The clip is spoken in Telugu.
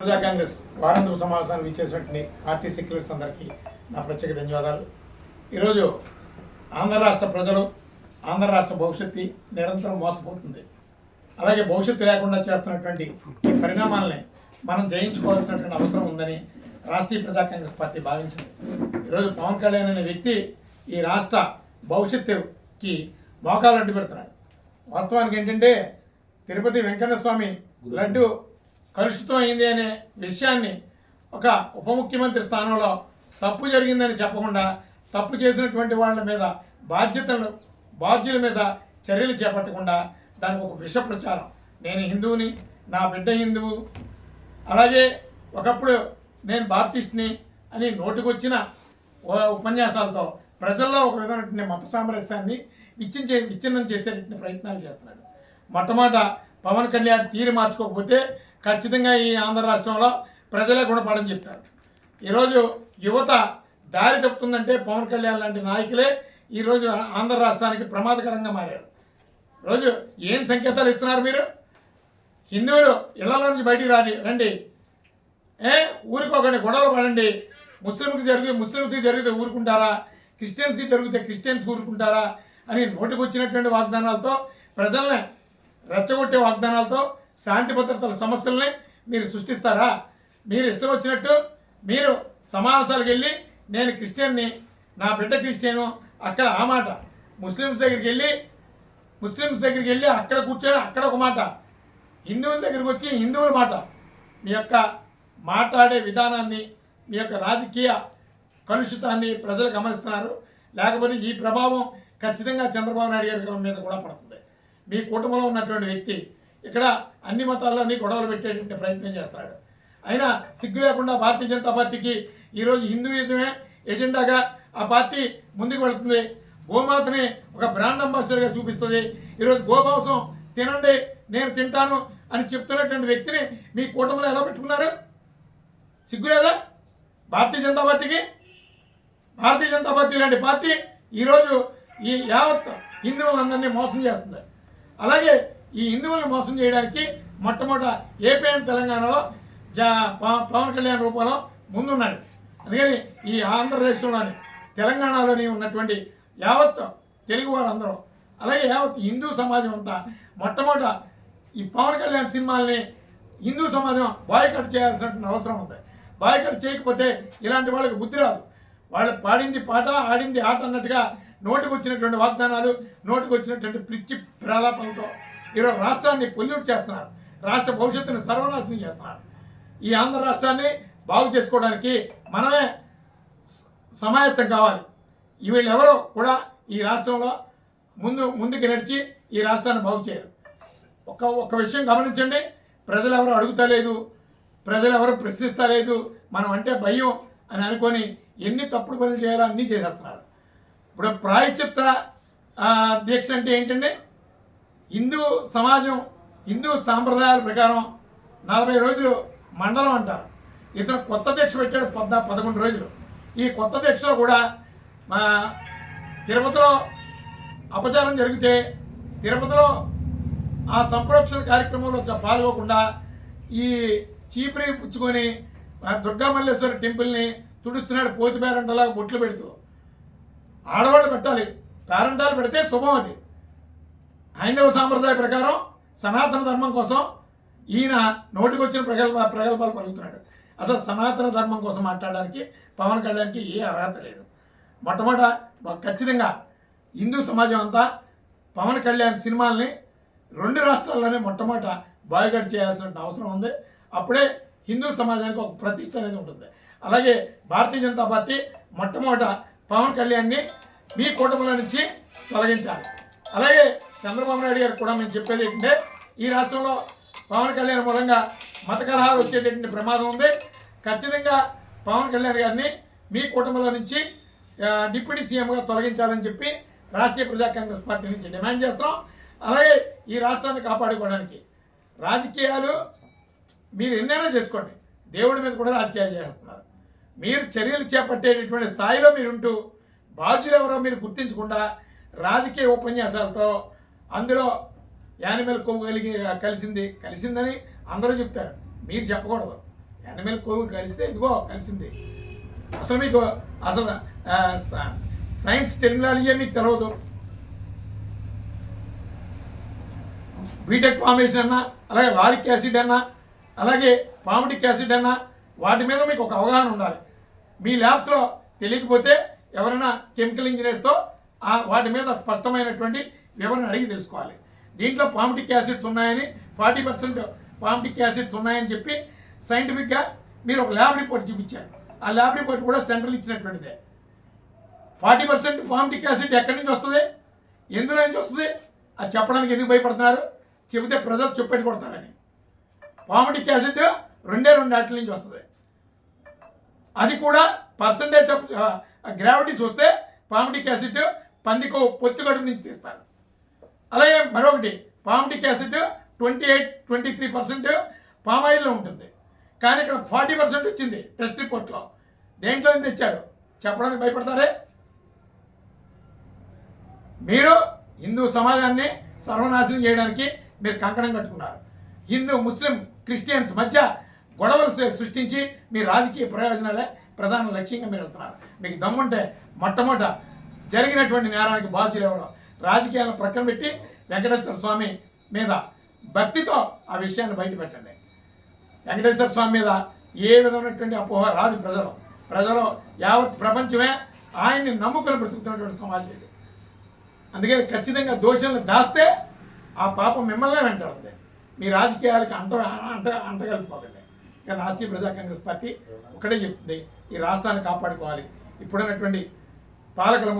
ప్రజా కాంగ్రెస్ వారాంతపు సమావేశానికి ఇచ్చేసినటువంటి పార్టీ సెక్యులర్స్ అందరికీ నా ప్రత్యేక ధన్యవాదాలు. ఈరోజు ఆంధ్ర రాష్ట్ర ప్రజలు ఆంధ్ర రాష్ట్ర భవిష్యత్తు నిరంతరం మోసపోతుంది. అలాగే భవిష్యత్తు లేకుండా చేస్తున్నటువంటి ఈ పరిణామాలని మనం జయించుకోవాల్సినటువంటి అవసరం ఉందని రాష్ట్రీయ ప్రజా కాంగ్రెస్ పార్టీ భావించింది. ఈరోజు పవన్ కళ్యాణ్ అనే వ్యక్తి ఈ రాష్ట్ర భవిష్యత్తుకి మోకాలు అడ్డు పెడుతున్నాడు. వాస్తవానికి ఏంటంటే తిరుపతి వెంకన్న స్వామి లడ్డు కలుషితం అయింది అనే విషయాన్ని ఒక ఉప ముఖ్యమంత్రి స్థానంలో తప్పు జరిగిందని చెప్పకుండా తప్పు చేసినటువంటి వాళ్ళ మీద బాధ్యతలు బాధ్యుల మీద చర్యలు చేపట్టకుండా దానికి ఒక విష ప్రచారం. నేను హిందువుని నా బిడ్డ హిందువు. అలాగే ఒకప్పుడు నేను బాప్టిస్ట్ని అని నోటికొచ్చిన ఉపన్యాసాలతో ప్రజల్లో ఒక విధమైనటువంటి మత సామరస్యాన్ని విచ్చించే విచ్ఛిన్నం చేసేటువంటి ప్రయత్నాలు చేస్తున్నాడు. మొట్టమొదట పవన్ కళ్యాణ్ తీరు మార్చుకోకపోతే ఖచ్చితంగా ఈ ఆంధ్ర రాష్ట్రంలో ప్రజలే గుణపడని చెప్తారు. ఈరోజు యువత దారి తప్పుతుందంటే పవన్ కళ్యాణ్ లాంటి నాయకులే ఈరోజు ఆంధ్ర రాష్ట్రానికి ప్రమాదకరంగా మారారు. రోజు ఏం సంకేతాలు ఇస్తున్నారు మీరు? హిందువులు ఇళ్ళలో నుంచి బయటికి రాని రండి. ఏ? ఊరికొకటి గొడవలు పడండి. ముస్లింకి జరిగి ముస్లిమ్స్కి జరిగితే ఊరుకుంటారా? క్రిస్టియన్స్కి జరిగితే క్రిస్టియన్స్ ఊరుకుంటారా? అని నోటికొచ్చినటువంటి వాగ్దానాలతో ప్రజల్ని రెచ్చగొట్టే వాగ్దానాలతో శాంతి భద్రతల సమస్యల్ని మీరు సృష్టిస్తారా? మీరు ఇష్టం వచ్చినట్టు మీరు సమావేశాలకు వెళ్ళి నేను క్రిస్టియన్ని నా బిడ్డ క్రిస్టియను అక్కడ ఆ మాట. ముస్లిమ్స్ దగ్గరికి వెళ్ళి ముస్లిమ్స్ దగ్గరికి వెళ్ళి అక్కడ కూర్చొని అక్కడ ఒక మాట. హిందువుల దగ్గరికి వచ్చి హిందువుల మాట. మీ యొక్క మాట్లాడే విధానాన్ని మీ యొక్క రాజకీయ కలుషితాన్ని ప్రజలు గమనిస్తున్నారు. లేకపోతే ఈ ప్రభావం ఖచ్చితంగా చంద్రబాబు నాయుడు గారి మీద కూడా పడుతుంది. మీ కుటుంబంలో ఉన్నటువంటి వ్యక్తి ఇక్కడ అన్ని మతాల్లోని గొడవలు పెట్టేటువంటి ప్రయత్నం చేస్తున్నాడు. అయినా సిగ్గు లేకుండా భారతీయ జనతా పార్టీకి ఈరోజు హిందూయిజమే ఎజెండాగా ఆ పార్టీ ముందుకు వెళుతుంది. గోమాతని ఒక బ్రాండ్ అంబాసిడర్గా చూపిస్తుంది. ఈరోజు గోమాంసం తినండి నేను తింటాను అని చెప్తున్నటువంటి వ్యక్తిని మీ కూటమిలో ఎలా పెట్టుకున్నారు? సిగ్గులేదా భారతీయ జనతా పార్టీకి? భారతీయ జనతా పార్టీ లాంటి పార్టీ ఈరోజు ఈ యావత్ హిందువులందరినీ మోసం చేస్తుంది. అలాగే ఈ హిందువులను మోసం చేయడానికి మొట్టమొదట ఏపీ తెలంగాణలో జా పవన్ కళ్యాణ్ రూపంలో ముందున్నాడు. అందుకని ఈ ఆంధ్రప్రదేశ్లోని తెలంగాణలోని ఉన్నటువంటి యావత్ తెలుగు వారందరూ అలాగే యావత్ హిందూ సమాజం అంతా మొట్టమొదట ఈ పవన్ కళ్యాణ్ సినిమాల్ని హిందూ సమాజం బాయ్కట్ చేయాల్సిన అవసరం ఉంది. బాయ్కట్ చేయకపోతే ఇలాంటి వాళ్ళకి బుద్ధి రాదు. వాళ్ళు పాడింది పాట ఆడింది ఆట అన్నట్టుగా నోటికి వచ్చినటువంటి వాగ్దానాలు నోటికి వచ్చినటువంటి పిచ్చి ప్రలాపనతో ఈరోజు రాష్ట్రాన్ని పొల్యూట్ చేస్తున్నారు. రాష్ట్ర భవిష్యత్తుని సర్వనాశనం చేస్తున్నారు. ఈ ఆంధ్ర రాష్ట్రాన్ని బాగు చేసుకోవడానికి మనమే సమాయత్తం కావాలి. వీళ్ళెవరో కూడా ఈ రాష్ట్రంలో ముందు ముందుకు నడిచి ఈ రాష్ట్రాన్ని బాగు చేయరు ఒక ఒక విషయం గమనించండి. ప్రజలు ఎవరు అడుగుతలేదు. ప్రజలు ఎవరు ప్రశ్నిస్తలేదు. మనం అంటే భయం అని అనుకొని ఎన్ని తప్పుడు పనులు చేయాలో అన్నీ చేసేస్తున్నారు. ఇప్పుడు ప్రాయచిత్ర దీక్ష అంటే ఏంటండి? హిందూ సమాజం హిందూ సాంప్రదాయాల ప్రకారం నలభై రోజులు మండలం అంటారు. ఇతను కొత్త దీక్ష పెట్టాడు పద్ద పదకొండు రోజులు. ఈ కొత్త దీక్షలో కూడా మా తిరుపతిలో అపచారం జరిగితే తిరుపతిలో ఆ సంప్రోక్షణ కార్యక్రమంలో పాల్గొకుండా ఈ చీపురి పుచ్చుకొని ఆ దుర్గా మల్లేశ్వర టెంపుల్ని తుడుస్తున్నాడు పోతి పేరంటలాగా బొట్లు పెడుతూ. ఆడవాళ్ళు పెట్టాలి. పేరంటాలు పెడితే శుభం అది. హైందవ సాంప్రదాయ ప్రకారం సనాతన ధర్మం కోసం ఈయన నోటికొచ్చిన ప్రగల్భ ప్రగల్భాలు పలుకుతున్నాడు. అసలు సనాతన ధర్మం కోసం మాట్లాడడానికి పవన్ కళ్యాణ్కి ఏ అర్హత లేదు. మొట్టమొదట ఖచ్చితంగా హిందూ సమాజం అంతా పవన్ కళ్యాణ్ సినిమాల్ని రెండు రాష్ట్రాల్లోనే మొట్టమొదట బాయ్కట్ చేయాల్సిన అవసరం ఉంది. అప్పుడే హిందూ సమాజానికి ఒక ప్రతిష్ట అనేది ఉంటుంది. అలాగే భారతీయ జనతా పార్టీ మొట్టమొదట పవన్ కళ్యాణ్ని మీ కూటమిలో నుంచి తొలగించాలి. అలాగే చంద్రబాబు నాయుడు గారు కూడా మేము చెప్పేది ఏంటంటే ఈ రాష్ట్రంలో పవన్ కళ్యాణ్ మూలంగా మత కలహాలు వచ్చేటటువంటి ప్రమాదం ఉంది. ఖచ్చితంగా పవన్ కళ్యాణ్ గారిని మీ కుటుంబంలో నుంచి డిప్యూటీ సీఎంగా తొలగించాలని చెప్పి రాష్ట్రీయ ప్రజా కాంగ్రెస్ పార్టీ నుంచి డిమాండ్ చేస్తున్నాం. అలాగే ఈ రాష్ట్రాన్ని కాపాడుకోవడానికి రాజకీయాలు మీరు ఎన్నైనా చేసుకోండి. దేవుడి మీద కూడా రాజకీయాలు చేస్తున్నారు. మీరు చర్యలు చేపట్టేటటువంటి స్థాయిలో మీరు ఉంటూ బాధ్యులు ఎవరో మీరు గుర్తించకుండా రాజకీయ ఉపన్యాసాలతో అందులో యానిమల్ కొవ్వు కలిగి కలిసింది. కలిసిందని అందరూ చెప్తారు. మీరు చెప్పకూడదు. యానిమల్ కొవ్వు కలిస్తే ఇదిగో కలిసింది. అసలు మీకు అసలు సైన్స్ టెక్నాలజీ మీకు తెలియదు బీటెక్ ఫార్మేషన్ అన్నా అలాగే వారిక్ యాసిడ్ అన్నా అలాగే పామిటిక్ యాసిడ్ అన్నా వాటి మీద మీకు ఒక అవగాహన ఉండాలి. మీ ల్యాబ్స్లో తెలియకపోతే ఎవరైనా కెమికల్ ఇంజనీర్తో వాటి మీద స్పష్టమైనటువంటి వివరణ అడిగి తెలుసుకోవాలి. దీంట్లో పామిటిక్ యాసిడ్స్ ఉన్నాయని ఫార్టీ పర్సెంట్ పామిటిక్ యాసిడ్స్ ఉన్నాయని చెప్పి సైంటిఫిక్గా మీరు ఒక ల్యాబ్ రిపోర్ట్ చూపించారు. ఆ ల్యాబ్ రిపోర్ట్ కూడా సెంట్రల్ ఇచ్చినటువంటిదే. ఫార్టీ పర్సెంట్ పామిటిక్ యాసిడ్ ఎక్కడి నుంచి వస్తుంది? ఎందులో నుంచి వస్తుంది? అది చెప్పడానికి ఎందుకు భయపడుతున్నారు? చెబితే ప్రజలు చెప్పేటి కొడతారని. పామిటిక్ యాసిడ్ రెండే రెండు వాటి నుంచి వస్తుంది. అది కూడా పర్సంటేజ్ ఆఫ్ గ్రావిటీ చూస్తే పామిటిక్ యాసిడ్ పందికో పొత్తుగడుపు నుంచి తీస్తారు. అలాగే మరొకటి palmitic acid twenty eight twenty three percent పామాయిల్లో ఉంటుంది. కానీ ఇక్కడ ఫార్టీ పర్సెంట్ వచ్చింది టెస్ట్ రిపోర్ట్లో దేంట్లో నుంచి తెచ్చారు? చెప్పడానికి భయపడతారే? మీరు హిందూ సమాజాన్ని సర్వనాశనం చేయడానికి మీరు కంకణం కట్టుకున్నారు. హిందూ ముస్లిం క్రిస్టియన్స్ మధ్య గొడవలు సృష్టించి మీ రాజకీయ ప్రయోజనాలే ప్రధాన లక్ష్యంగా మీరు వెళ్తున్నారు. మీకు దమ్ముంటే మొట్టమొదట జరిగినటువంటి నేరానికి బాధ్యులు ఎవరో? రాజకీయాలను ప్రక్కన పెట్టి వెంకటేశ్వర స్వామి మీద భక్తితో ఆ విషయాన్ని బయట పెట్టండి వెంకటేశ్వర స్వామి మీద ఏ విధమైనటువంటి అపోహ రాదు ప్రజలు. ప్రజలు యావత్ ప్రపంచమే ఆయన్ని నమ్ముకొని బ్రతుకుతున్నటువంటి సమాజం ఇది. అందుకే ఖచ్చితంగా దోషులను దాస్తే ఆ పాపం మిమ్మల్నే వెంటాడుతుంది. మీ రాజకీయాలకు అంట అంట అంటగలుపుకోకండి. ఇక రాష్ట్రీయ ప్రజా కాంగ్రెస్ పార్టీ ఒకటే చెప్తుంది ఈ రాష్ట్రాన్ని కాపాడుకోవాలి. ఇప్పుడున్నటువంటి పాలకుల